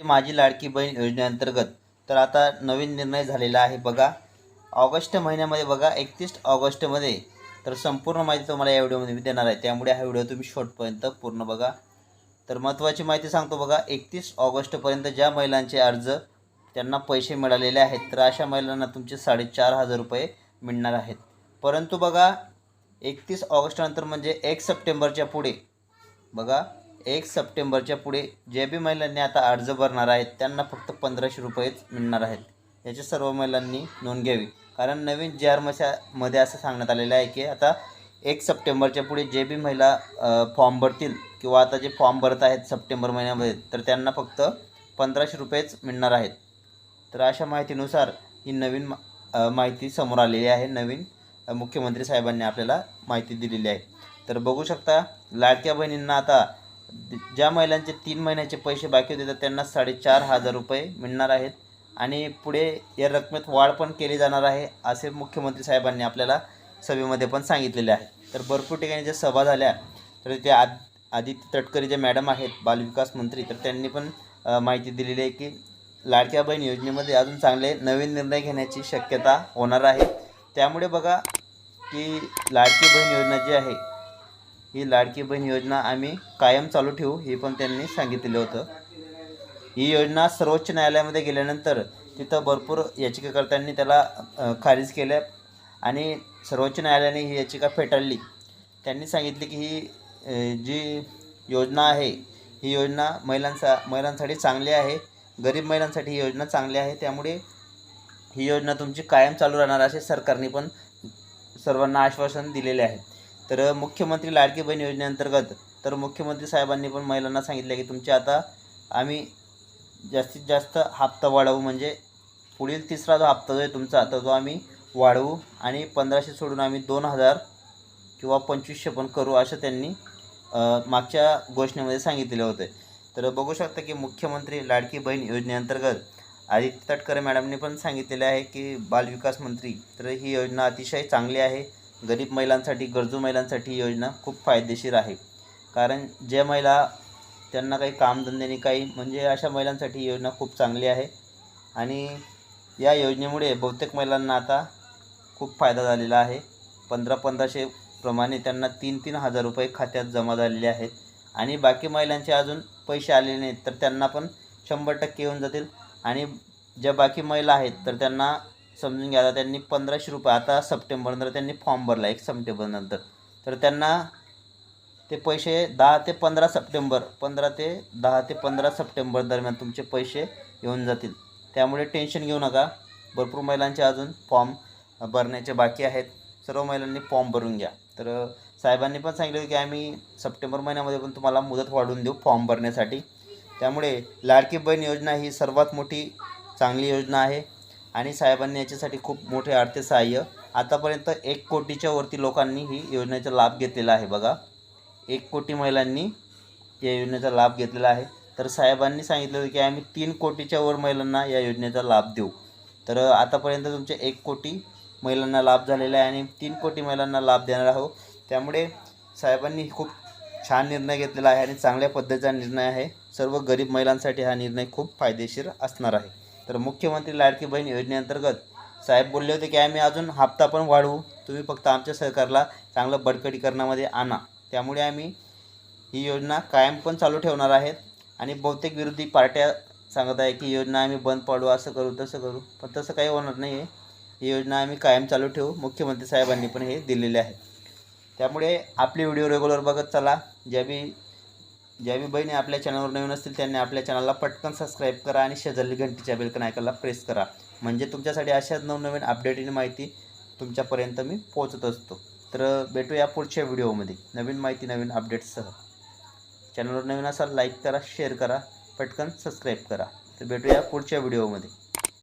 माझी लाडकी बहीण योजनेअंतर्गत. तर आता नवीन निर्णय झालेला आहे बघा. ऑगस्ट महिन्यामध्ये बघा एकतीस ऑगस्टमध्ये. तर संपूर्ण माहिती तुम्हाला या व्हिडिओमध्ये मी देणार आहे. त्यामुळे हा व्हिडिओ तुम्ही शॉर्टपर्यंत पूर्ण बघा. तर महत्त्वाची माहिती सांगतो बघा एकतीस ऑगस्टपर्यंत ज्या महिलांचे अर्ज त्यांना पैसे मिळालेले आहेत तर अशा महिलांना तुमचे साडेचार हजार रुपये मिळणार आहेत. परंतु बघा एकतीस ऑगस्टनंतर म्हणजे एक सप्टेंबरच्या पुढे बघा एक सप्टेंबरच्या पुढे जे बी महिलांनी आता अर्ज भरणार आहेत त्यांना फक्त पंधराशे रुपयेच मिळणार आहेत. याची सर्व महिलांनी नोंद घ्यावी. कारण नवीन जे आरमध्ये असं सांगण्यात आलेलं आहे की आता एक सप्टेंबरच्या पुढे जे बी महिला फॉर्म भरतील किंवा आता जे फॉर्म भरत आहेत सप्टेंबर महिन्यामध्ये तर त्यांना फक्त पंधराशे रुपयेच मिळणार आहेत. तर अशा माहितीनुसार ही नवीन मा- माहिती समोर आलेली आहे. नवीन मुख्यमंत्री साहेबांनी आपल्याला माहिती दिलेली आहे. तर बघू शकता लाडक्या बहिणींना आता ज्या महिलांचे तीन महिन्याचे पैसे बाकी होते तर त्यांना साडेचार हजार रुपये मिळणार आहेत. आणि पुढे या रकमेत वाढ पण केली जाणार आहे असे मुख्यमंत्री साहेबांनी आपल्याला सभेमध्ये पण सांगितलेले आहे. तर भरपूर ठिकाणी ज्या सभा झाल्या तर ते आद आदित्य तटकरे जे मॅडम आहेत बालविकास मंत्री तर त्यांनी पण माहिती दिलेली आहे की लाडक्या बहीण योजनेमध्ये अजून चांगले नवीन निर्णय घेण्याची शक्यता होणार आहे. त्यामुळे बघा की लाडकी बहीण योजना जी आहे ही लाडकी बहीण योजना आम्ही कायम चालू ठेवू हे पण त्यांनी सांगितलेलं होतं. ही योजना सर्वोच्च न्यायालयामध्ये गेल्यानंतर तिथं भरपूर याचिकाकर्त्यांनी त्याला खारिज केल्या आणि सर्वोच्च न्यायालयाने ही याचिका फेटाळली. त्यांनी सांगितले की ही जी योजना आहे ही योजना महिलांसा महिलांसाठी चांगली आहे गरीब महिलांसाठी ही योजना चांगली आहे त्यामुळे ही योजना तुमची कायम चालू राहणार असे सरकारने पण सर्वांना आश्वासन दिलेले आहे. तर मुख्यमंत्री लाडकी बहीण योजनेअंतर्गत तर मुख्यमंत्री साहेबांनी पण महिलांना सांगितलं की तुमचे आता आम्ही जास्तीत जास्त हप्ता वाढवू म्हणजे पुढील तिसरा जो हप्ता जो आहे तुमचा तर तो आम्ही वाढवू आणि पंधराशे सोडून आम्ही दोन हजार किंवा पंचवीसशे पण करू असं त्यांनी मागच्या घोषणेमध्ये सांगितलेले होते. तर बघू शकता की मुख्यमंत्री लाडकी बहीण योजनेअंतर्गत आदित्य तटकरे मॅडमने पण सांगितलेले आहे की बालविकास मंत्री तर ही योजना अतिशय चांगली आहे. गरीब महिलांसाठी गरजू महिलांसाठी ही योजना खूप फायदेशीर आहे. कारण ज्या महिला त्यांना काही कामधंद्याने काही म्हणजे अशा महिलांसाठी ही योजना खूप चांगली आहे. आणि या योजनेमुळे बहुतेक महिलांना आता खूप फायदा झालेला आहे. पंधरा पंधराशे प्रमाणे त्यांना तीन तीन हजार रुपये खात्यात जमा झालेले आहेत. आणि बाकी महिलांचे अजून पैसे आलेले नाहीत तर त्यांना पण शंभर टक्के येऊन जातील. आणि ज्या बाकी महिला आहेत तर त्यांना समजून घ्या आता त्यांनी पंधराशे रुपये आता सप्टेंबरनंतर त्यांनी फॉर्म भरला एक सप्टेंबरनंतर. तर त्यांना ते पैसे दहा ते पंधरा सप्टेंबर पंधरा ते दहा ते पंधरा सप्टेंबर दरम्यान तुमचे पैसे येऊन जातील. त्यामुळे टेन्शन घेऊ नका. भरपूर महिलांचे अजून फॉर्म भरण्याचे बाकी आहेत. सर्व महिलांनी फॉर्म भरून घ्या. तर साहेबांनी पण सांगितलं की आम्ही सप्टेंबर महिन्यामध्ये पण तुम्हाला मुदत वाढवून देऊ फॉर्म भरण्यासाठी. त्यामुळे लाडकी बहीण योजना ही सर्वात मोठी चांगली योजना आहे. आणि साहेबांनी याच्यासाठी खूप मोठे अर्थसहाय्य आतापर्यंत एक कोटीच्या वरती लोकांनी ही योजनेचा लाभ घेतलेला आहे बघा. एक कोटी महिलांनी या योजनेचा लाभ घेतलेला आहे. तर साहेबांनी सांगितलं होतं की आम्ही तीन कोटीच्या वर महिलांना या योजनेचा लाभ देऊ. तर आतापर्यंत तुमचे एक कोटी महिलांना लाभ झालेला आहे आणि तीन कोटी महिलांना लाभ देणार आहोत. त्यामुळे साहेबांनी खूप छान निर्णय घेतलेला आहे आणि चांगल्या पद्धतीचा निर्णय आहे. सर्व गरीब महिलांसाठी हा निर्णय खूप फायदेशीर असणार आहे. तर मुख्यमंत्री लाडकी बहीण योजनेअंतर्गत साहेब बोलले होते की आम्ही अजून हप्ता पण वाढवू. तुम्ही फक्त आमच्या सरकारला चांगलं बळकटीकरणामध्ये आणा. त्यामुळे आम्ही ही योजना कायम पण चालू ठेवणार आहेत. आणि बहुतेक विरोधी पार्ट्या सांगत आहे की योजना आम्ही बंद पाडू असं करू तसं करू. पण तसं काही होणार नाही आहे ही योजना आम्ही कायम चालू ठेवू. मुख्यमंत्री साहेबांनी पण हे दिलेले आहे त्यामुळे आपले व्हिडिओ रेग्युलर बघत चला. ज्या बी ज्या बी बहिणी आपल्या चॅनलवर नवीन असतील त्यांनी आपल्या चॅनलला पटकन सबस्क्राईब करा आणि शेजारली घंटीच्या बेलकन ऐकायला प्रेस करा. म्हणजे तुमच्यासाठी अशाच नवनवीन अपडेट आणि माहिती तुमच्यापर्यंत मी पोहोचत असतो. तर भेटूया पुढच्या व्हिडिओमध्ये नवीन माहिती नवीन अपडेट्ससह चॅनलवर नवीन असाल लाईक करा शेअर करा पटकन सबस्क्राईब करा. तर भेटूया पुढच्या व्हिडिओमध्ये